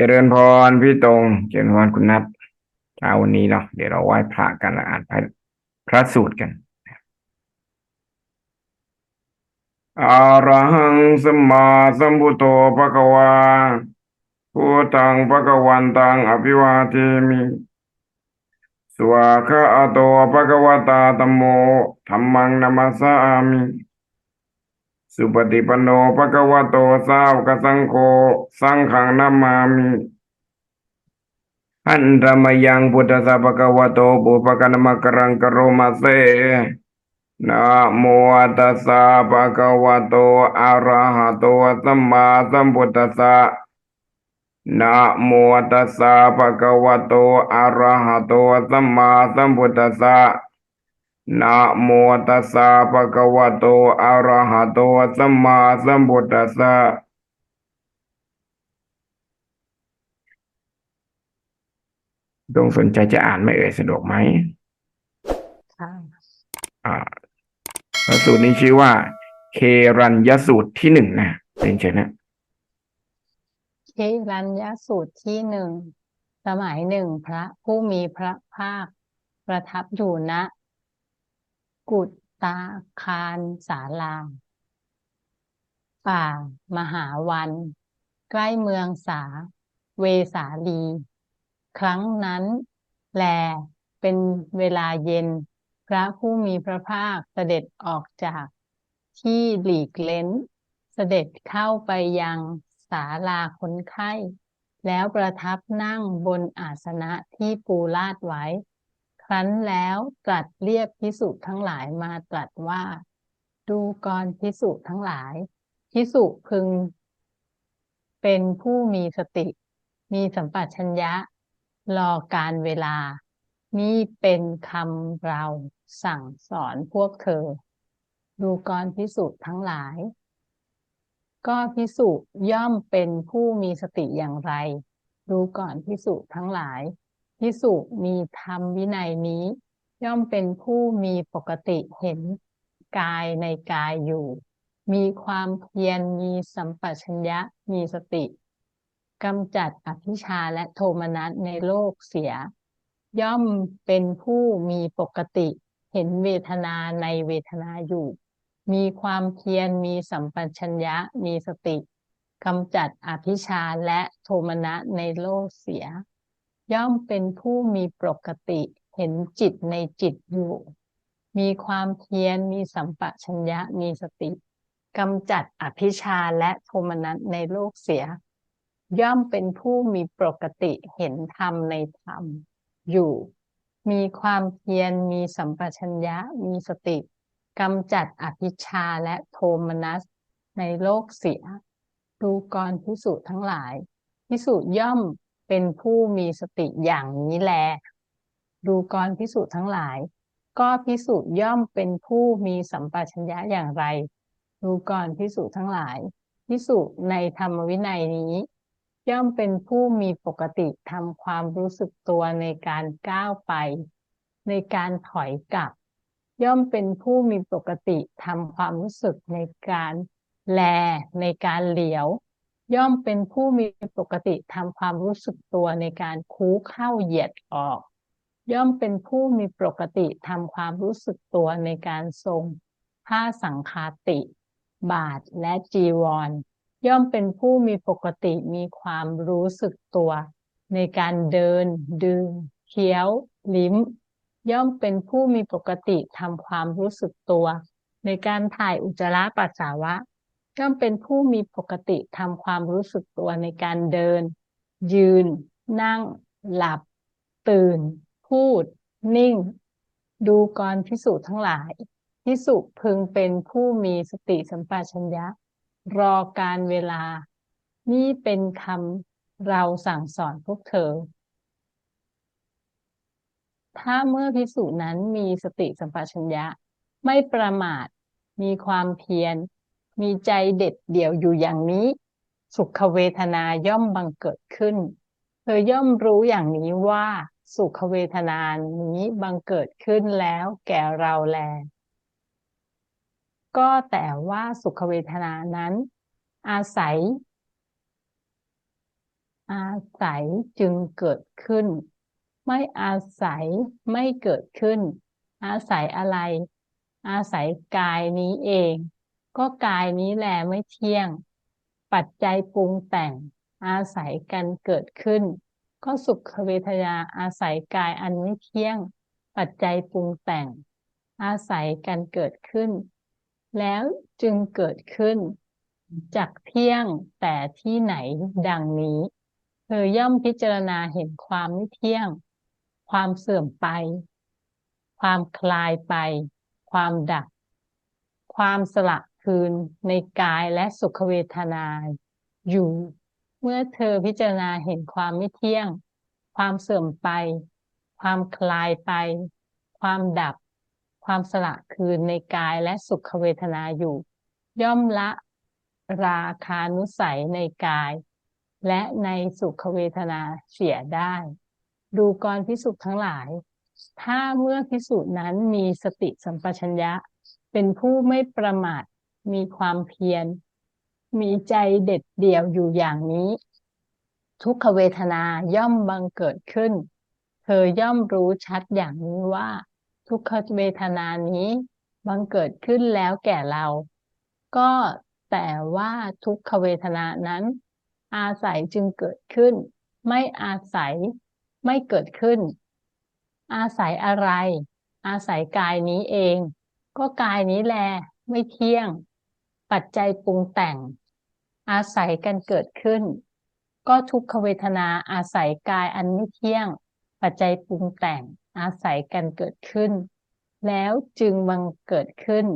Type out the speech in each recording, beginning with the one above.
เจริญพรพี่ตรงเจริญพรคุณนัทเช้าวันนี้เนาะเดี๋ยวเราไหว้พระกันแล้วอ่านพระสูตรกันอะระหังสมมาสัมพุทโธภะคะวาพุทธังภะคะวันตังอภิวาเทมิสวาคะอะโตภะคะวตาธัมโมธัมมังนัมสสามิ สุปฏิปันโนภะคะวะโตสาวกสังโฆสังฆังนามามิอันธรรมยังพุทธสสะภะคะวะโตปุปะกะนมะกรังกะโรมาเซนะโมตัสสะภะคะวะโตอะระหะโตสัมมาสัมพุทธัสสะนะโมตัสสะภะคะวะโตอะระหะโตสัมมาสัมพุทธัสสะ นะโมตัสสะภะคะวะโตอะระหะโตสัมมาสัมพุทธัสสะดงสนใจจะอ่านไหมเอ่ยสะดวกไหมค่ะอ่าพระสูตรนี้ชื่อว่า เครัญยสูตรที่หนึ่งนะเป็นเชิญนะเครัญยสูตรที่หนึ่งสมัยหนึ่งพระผู้มีพระภาค ประทับอยู่ณ กุฏตาคารสาลา ป่า มหาวัน ใกล้เมืองสา เวสาลี ครั้งนั้น แล เป็นเวลาเย็น พระผู้มีพระภาคเสด็จออกจากที่หลีกเล้น เสด็จเข้าไปยังศาลาคนไข้ แล้วประทับนั่งบนอาสนะที่ปูลาดไว้ ครั้นแล้วตรัสเรียกพิสุทั้งหลายมาตรัสว่า ดูกรพิสุทั้งหลาย พิสุพึง เป็นผู้มีสติ มีสัมปชัญญะ รอการเวลา นี่เป็นคำเราสั่งสอนพวกเธอ ดูกรพิสุทั้งหลาย ก็พิสุย่อมเป็นผู้มีสติอย่างไร ดูก่อนพิสุทั้งหลาย พิสุมีธรรมวินัยนี้ ย่อมเป็นผู้มีปกติเห็นกายในกายอยู่ มีความเพียรมีสัมปชัญญะมีสติกำจัดอภิชาและโทมนัสในโลกเสีย ย่อมเป็นผู้มีปกติเห็นเวทนาในเวทนาอยู่ มีความเพียรมีสัมปชัญญะมีสติกำจัดอภิชาและโทมนัสในโลกเสีย ย่อมเป็นผู้มีปกติเห็นจิตในจิตอยู่ มีความเพียรมีสัมปชัญญะมีสติกำจัดอภิชาและโทมนัสในโลกเสีย ย่อมเป็นผู้มีปกติเห็นธรรมในธรรมอยู่ มีความเพียรมีสัมปชัญญะมีสติกำจัดอภิชาและโทมนัสในโลกเสีย ดูกรพิสุทั้งหลายพิสุย่อม เป็นผู้มีสติอย่างนี้แล ดูกรพิสุทั้งหลาย ก็พิสุย่อมเป็นผู้มีสัมปชัญญะอย่างไร ดูกรพิสุทั้งหลาย พิสุในธรรมวินัยนี้ ย่อมเป็นผู้มีปกติทำความรู้สึกตัวในการก้าวไป ในการถอยกลับ ย่อมเป็นผู้มีปกติทำความรู้สึกในการแลในการเหลียว ย่อมเป็นผู้มีปกติทำความรู้สึกตัวในการคู้เข้าเหยียดออก ย่อมเป็นผู้มีปกติทำความรู้สึกตัวในการทรงผ้าสังคาติ บาทและจีวร ย่อมเป็นผู้มีปกติมีความรู้สึกตัว ในการเดิน ดึงเคี้ยว ลิ้ม ย่อมเป็นผู้มีปกติทำความรู้สึกตัว ในการถ่ายอุจจาระปัสสาวะ ย่อมเป็นผู้มีปกติทำความรู้สึกตัวในการเดิน ยืน นั่ง หลับ ตื่น พูด นิ่ง ดูกรพิสูจน์ทั้งหลายพิสุพึงเป็นผู้มีสติสัมปชัญญะ รอการเวลา นี่เป็นคำเราสั่งสอนพวกเธอ ถ้าเมื่อพิสูจน์นั้นมีสติสัมปชัญญะ ไม่ประมาทมีความเพียร มีใจเด็ดเดี่ยวอยู่อย่างนี้ สุขเวทนาย่อมบังเกิดขึ้น เธอย่อมรู้อย่างนี้ว่าสุขเวทนานี้บังเกิดขึ้นแล้วแก่เราแล ก็แต่ว่าสุขเวทนานั้น อาศัย อาศัยจึงเกิดขึ้น ไม่อาศัยไม่เกิดขึ้น อาศัยอะไร อาศัยกายนี้เอง ก็กายนี้แหละไม่เที่ยง ปัจจัยปรุงแต่ง อาศัยกันเกิดขึ้น ก็สุขเวทนาอาศัยกายอันไม่เที่ยง ปัจจัยปรุงแต่ง อาศัยกันเกิดขึ้น แล้วจึงเกิดขึ้น จากเที่ยงแต่ที่ไหนดังนี้ เธอย่อมพิจารณาเห็นความไม่เที่ยง ความเสื่อมไป ความคลายไป ความดับ ความสละ คืนในกายและสุขเวทนาอยู่ เมื่อเธอพิจารณาเห็นความไม่เที่ยง ความเสื่อมไป ความคลายไป ความดับ ความสละคืนในกายและสุขเวทนาอยู่ ย่อมละราคานุสัยในกาย และในสุขเวทนาเสียได้ ดูกรพิสุทั้งหลาย ถ้าเมื่อพิสุนั้นมีสติสัมปชัญญะ เป็นผู้ไม่ประมาท มีความเพียร มีใจเด็ดเดี่ยวอยู่อย่างนี้ ทุกขเวทนาย่อมบังเกิดขึ้น เธอย่อมรู้ชัดอย่างนี้ว่า ทุกขเวทนานี้บังเกิดขึ้นแล้วแก่เรา ก็แต่ว่าทุกขเวทนานั้น อาศัยจึงเกิดขึ้น ไม่อาศัยไม่เกิดขึ้น อาศัยอะไร อาศัยกายนี้เอง ก็กายนี้แลไม่เที่ยง ปัจจัยปรุงแต่ง อาศัยกันเกิดขึ้น ก็ทุกขเวทนาอาศัยกายอันไม่เที่ยง ปัจจัยปรุงแต่ง อาศัยกันเกิดขึ้น แล้วจึงบังเกิดขึ้น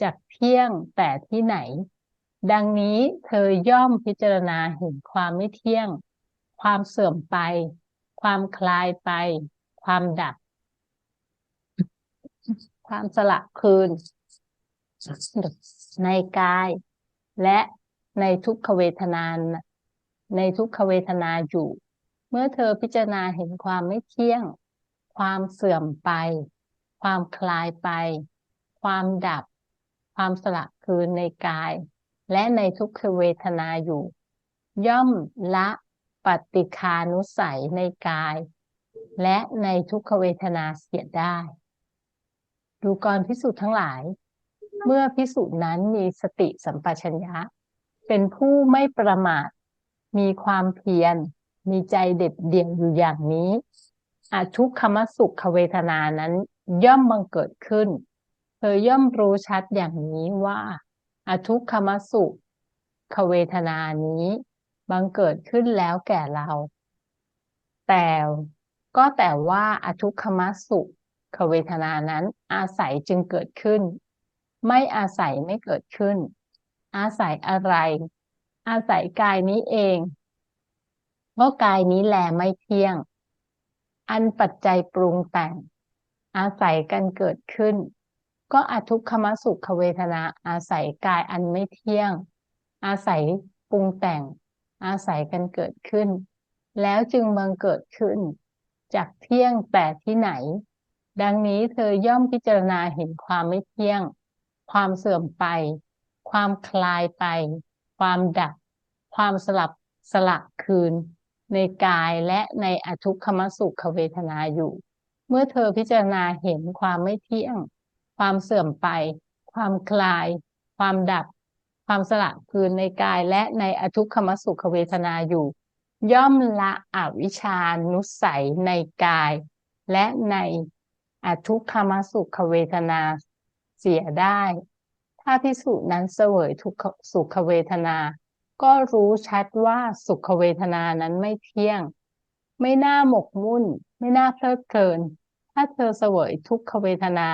จากเที่ยงแต่ที่ไหน ดังนี้เธอย่อมพิจารณาเห็นความไม่เที่ยง ความเสื่อมไป ความคลายไป ความดับ ความสละคืน ในกาย และในทุกขเวทนาในทุกขเวทนาอยู่ เมื่อเธอพิจารณาเห็นความไม่เที่ยง ความเสื่อมไป ความคลายไป ความดับ ความสละคืนในกาย และในทุกขเวทนาอยู่ ย่อมละปฏิคานุสัยในกาย และในทุกขเวทนาเสียได้ ดูกรพิสูจน์ทั้งหลาย เมื่อพิสูจน์นั้นมีสติสัมปชัญญะ เป็นผู้ไม่ประมาท มีความเพียร มีใจเด็ดเดี่ยวอยู่อย่างนี้อาทุกขมสุขเวทนานั้น ย่อมบังเกิดขึ้น เธอย่อมรู้ชัดอย่างนี้ว่าอาทุกขมสุขเวทนานี้บังเกิดขึ้นแล้วแก่เรา แต่ก็แต่ว่าอทุกขมสุขเวทนานั้นอาศัยจึงเกิดขึ้น ไม่อาศัยไม่เกิดขึ้น อาศัยอะไร อาศัยกายนี้เองเพราะกายนี้แลไม่เที่ยง อันปัจจัยปรุงแต่ง อาศัยกันเกิดขึ้น ก็อทุกขมสุขเวทนา อาศัยกายอันไม่เที่ยง อาศัยปรุงแต่ง อาศัยกันเกิดขึ้น แล้วจึงบังเกิดขึ้น จากเที่ยงแต่ที่ไหน ดังนี้เธอย่อมพิจารณาเห็นความไม่เที่ยง ความเสื่อมไป ความคลายไป ความดับ ความสลับสละคืน ในกายและในอทุกขมสุขเวทนาอยู่ เมื่อเธอพิจารณาเห็นความไม่เที่ยง ความเสื่อมไป ความคลาย ความดับ ความสละคืนในกายและในอทุกขมสุขเวทนาอยู่ ย่อมละอวิชานุสัยในกาย และในอทุกขมสุขเวทนา เสียได้ ถ้าพิสูจนั้นเสวยทุกสุขเวทนา ก็รู้ชัดว่าสุขเวทนานั้นไม่เที่ยง ไม่น่าหมกมุ่น ไม่น่าเพลิดเพลิน ถ้าเธอเสวยทุกขเวทนา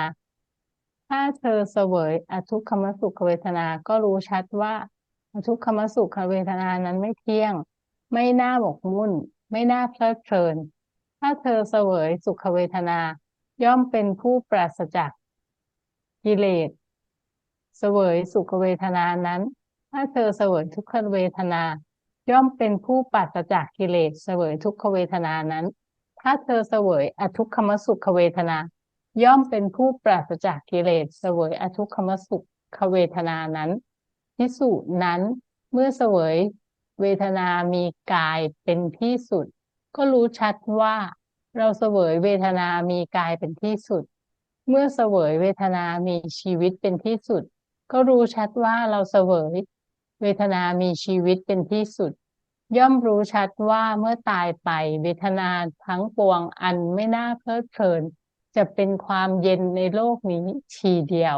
ถ้าเธอเสวยอทุกขมสุขเวทนา ก็รู้ชัดว่าอทุกขมสุขเวทนานั้นไม่เที่ยง ไม่น่าหมกมุ่น ไม่น่าเพลิดเพลิน ถ้าเธอเสวยสุขเวทนาย่อมเป็นผู้ปราศจาก กิเลสเสวยสุขเวทนานั้น ถ้าเธอเสวยทุกขเวทนา ย่อมเป็นผู้ปราศจากกิเลสเสวยทุกขเวทนานั้น ถ้าเธอเสวยอทุกขมสุขเวทนา ย่อมเป็นผู้ปราศจากกิเลสเสวยอทุกขมสุขเวทนานั้นพิสูจน์นั้นเมื่อเสวยเวทนามีกายเป็นที่สุด ก็รู้ชัดว่าเราเสวยเวทนามีกายเป็นที่สุด เมื่อเสวยเวทนามีชีวิตเป็นที่สุด ก็รู้ชัดว่าเราเสวยเวทนามีชีวิตเป็นที่สุด ย่อมรู้ชัดว่าเมื่อตายไปเวทนาทั้งปวงอันไม่น่าเพลิดเพลิน จะเป็นความเย็นในโลกนี้ทีเดียว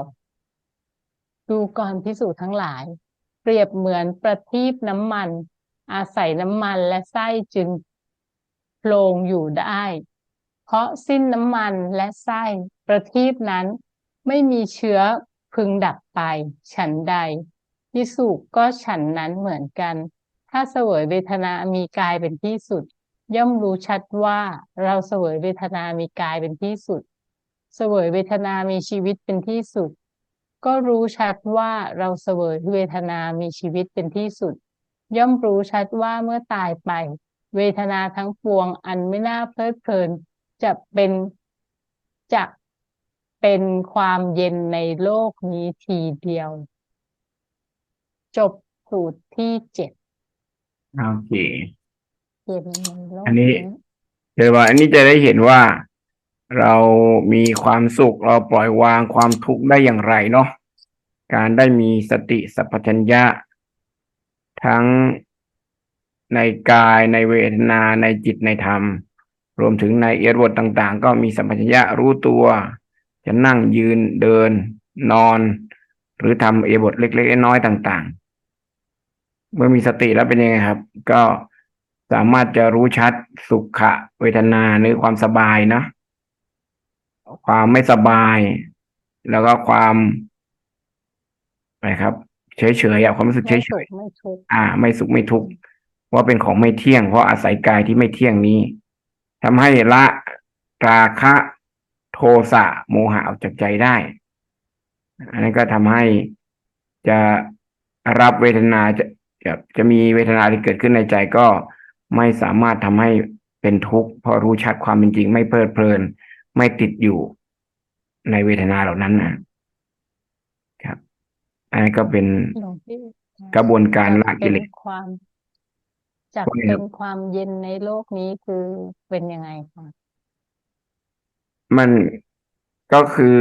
ดูก่อนพิสูจน์ทั้งหลาย เปรียบเหมือนประทีปน้ำมัน อาศัยน้ำมันและไส้จึงโลงอยู่ได้ เพราะสิ้นน้ำมันและไส้ ประทีปนั้นไม่มีเชื้อพึงดับไป ฉันใดพิสุก็ฉันนั้นเหมือนกัน ถ้าเสวยเวทนามีกายเป็นที่สุด ย่อมรู้ชัดว่าเราเสวยเวทนามีกายเป็นที่สุด เสวยเวทนามีชีวิตเป็นที่สุด ก็รู้ชัดว่าเราเสวยเวทนามีชีวิตเป็นที่สุด ย่อมรู้ชัดว่าเมื่อตายไป เวทนาทั้งปวงอันไม่น่าเพลิดเพลิน จะเป็นจะ เป็นความเย็นในโลกนี้ทีเดียว จบสูตรที่เจ็ดโอเค เย็นในโลกอันนี้นี้ เดี๋ยวว่า อันนี้จะได้เห็นว่าเรามีความสุขเราปล่อยวางความทุกข์ได้อย่างไรเนาะการได้มีสติสัพพัญญะ ทั้งในกายในเวทนาในจิตในธรรม รวมถึงในเอียดวดต่าง ๆ ก็มีสัมปชัญญะรู้ตัว จะนั่งยืนเดิน นอน หรือทำเอียดบทเล็กๆน้อยๆต่าง ๆ เมื่อมีสติแล้วเป็นยังไงครับ ก็สามารถจะรู้ชัดสุขะเวทนาหรือความสบายเนาะความไม่สบาย แล้วก็ความอะไรครับ เฉยๆอะความรู้สึกเฉไม่ยสุๆขไม่ทุกข์อ่า ไม่สุขไม่ทุกข์ว่าเป็นของไม่เที่ยงเพราะอาศัยกายที่ไม่เที่ยงนี้ทำให้ละราคะ โทสะโมหะออกจากใจได้ อันนั้นก็ทำให้จะรับเวทนาจะจะจะมีเวทนาที่เกิดขึ้นในใจก็ไม่สามารถทำให้เป็นทุกข์เพราะรู้ชัดความเป็นจริง ไม่เพลิดเพลิน ไม่ติดอยู่ในเวทนาเหล่านั้นนะครับ อันนี้นก็เป็นหลวงพี่กระบวนการละกิเลสเป็นความจากว่าไงคเป็รับนความเย็นในโลกนี้คือเป็นยังไงคะ มันก็คือ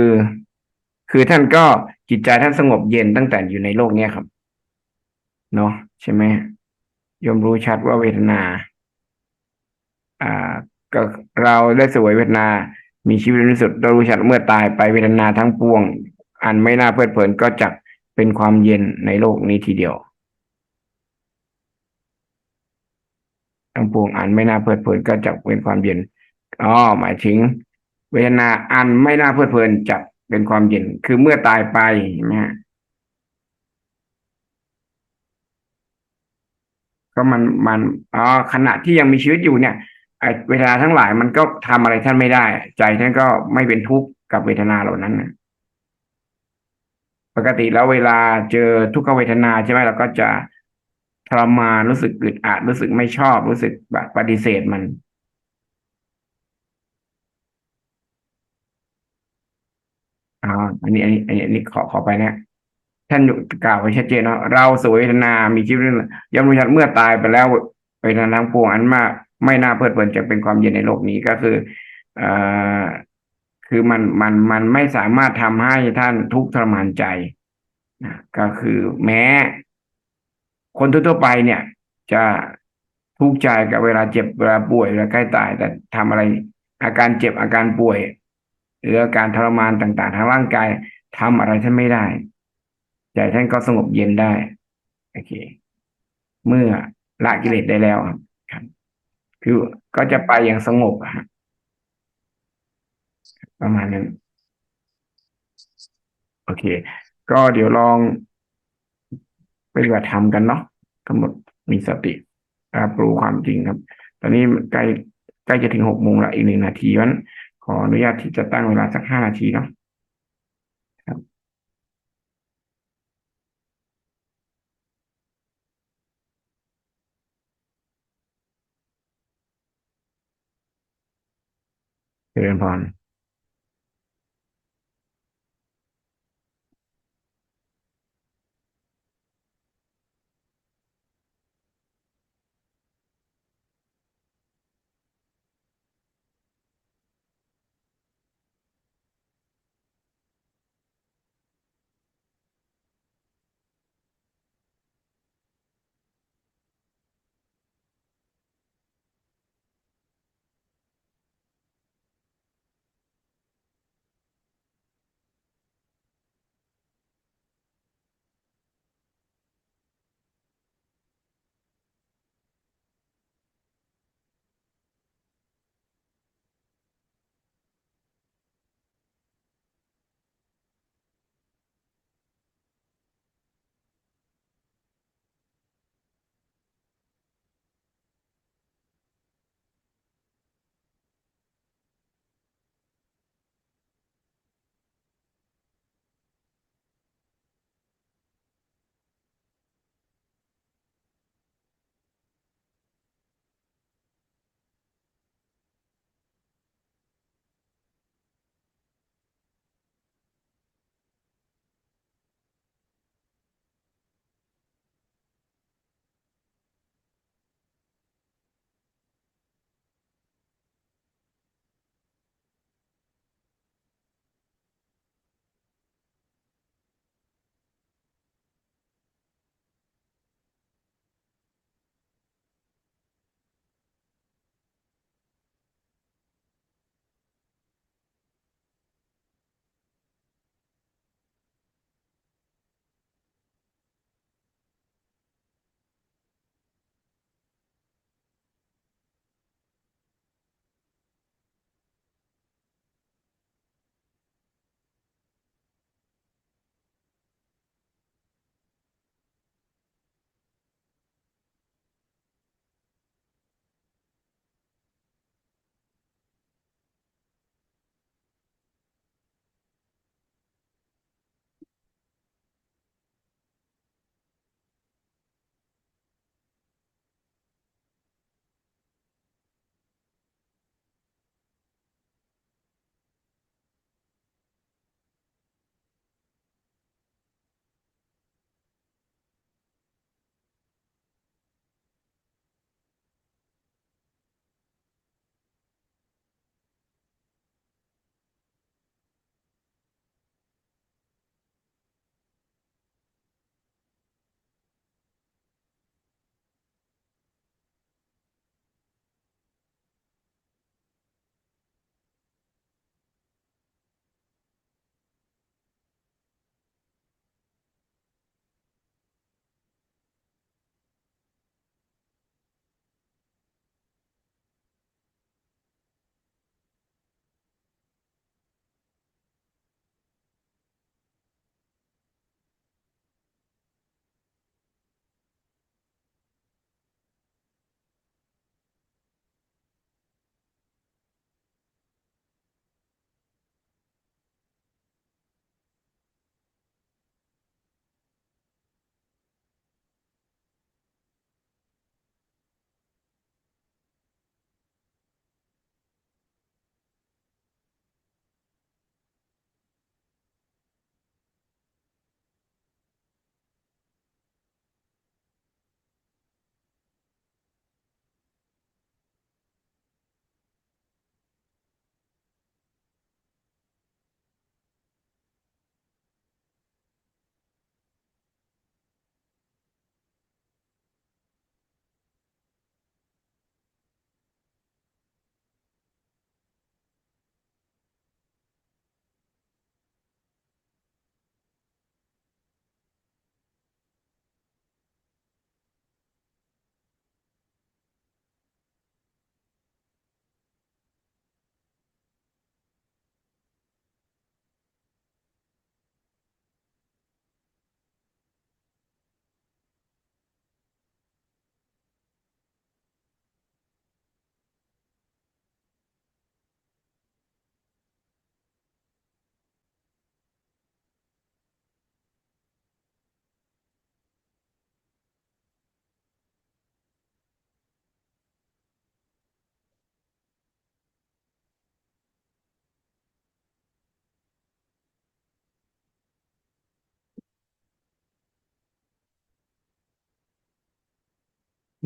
คือท่านก็จิตใจท่านสงบเย็นตั้งแต่อยู่ในโลกเนี้ยครับเนาะใช่ไหมยมรู้ชัดว่าเวทนา อ่า ก็เราได้สวยเวทนา มีชีวิตบริสุทธิ์เรารู้ชัดเมื่อตายไปเวทนาทั้งปวง อันไม่น่าเพลิดเพลินก็จักเป็นความเย็นในโลกนี้ทีเดียว ทั้งปวงอันไม่น่าเพลิดเพลินก็จักเป็นความเย็นอ๋อหมายถึง เวทนาอันไม่น่าเพลิดเพลินจักเป็นความเย็น คือเมื่อตายไปใช่ไหมฮะก็มันมันอ๋อขณะที่ยังมีชีวิตอยู่เนี่ยไอเวทนาทั้งหลายมันก็ทำอะไรท่านไม่ได้ ใจท่านก็ไม่เป็นทุกข์กับเวทนาเหล่านั้นนะปกติแล้วเวลาเจอทุกขเวทนาใช่ไหมเราก็จะทรมานรู้สึกอึดอัดรู้สึกไม่ชอบรู้สึกแบบปฏิเสธมัน อันนี้ อันนี้ อันนี้อันนี้ขอขอไปนะท่านกล่าวไว้ชัดเจนเนาะเราสวยเวทนา มีชีวิตย่อมรู้ชัดเมื่อตายไปแล้วเวทนาทั้งปวงอันมากไม่น่าเพลิดเพลินจะเป็นความเย็นในโลกนี้ก็คือเอ่อคือมันมันมันไม่สามารถทำให้ท่านทุกข์ทรมานใจนะก็คือแม้ คนทั่วไปเนี่ย จะทุกข์ใจกับเวลาเจ็บเวลาป่วยเวลาใกล้ตาย แต่ทำอะไร อาการเจ็บอาการป่วย หรืออาการทรมานต่าง ๆ ทางร่างกายทำอะไรท่านไม่ได้ใจท่านก็สงบเย็นได้โอเค เมื่อละกิเลสได้แล้วครับ คือก็จะไปอย่างสงบอะฮะประมาณนั้น โอเค ก็เดี๋ยวลองปฏิบัติธรรมกันเนาะกำหนดมีสติรับรู้ความจริงครับ ตอนนี้ใกล้ใกล้จะถึงหกโมงละอีกหนึ่งนาทีวัน ขออนุญาตที่จะตั้งเวลาสักห้านาทีเนาะครับเจริญพร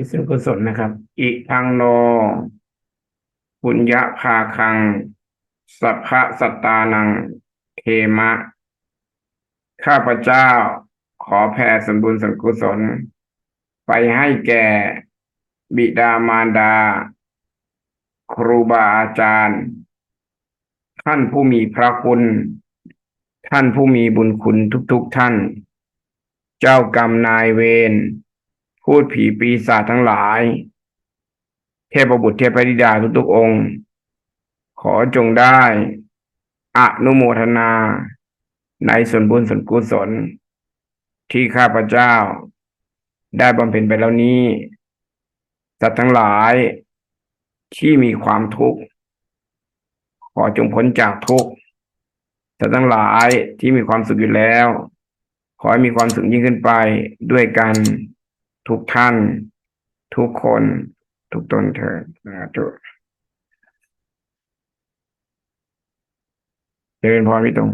ที่ส่วนกุศลนะครับ อิทังโนปุญญาภาคัง สัพพะสตานังเทมะ ข้าพเจ้าขอแผ่ส่วนบุญส่วนกุศล ไปให้แก่ บิดามารดา ครูบาอาจารย์ ท่านผู้มีพระคุณ ท่านผู้มีบุญคุณทุกๆท่าน เจ้ากรรมนายเวร พูดผีปีศาจทั้งหลาย เทพบุตรเทพธิดาทุกๆองค์ ขอจงได้อนุโมทนา ในส่วนบุญส่วนกุศล ที่ข้าพเจ้า ได้บำเพ็ญไปแล้วนี้สัตว์ทั้งหลายที่มีความทุกข์ ขอจงพ้นจากทุกข์สัตว์ทั้งหลายที่มีความสุขอยู่แล้ว ขอให้มีความสุขยิ่งขึ้นไปด้วยกัน ทุกท่าน ทุกคน ทุกตนเถิดนะจุเจริญพรพี่ตรง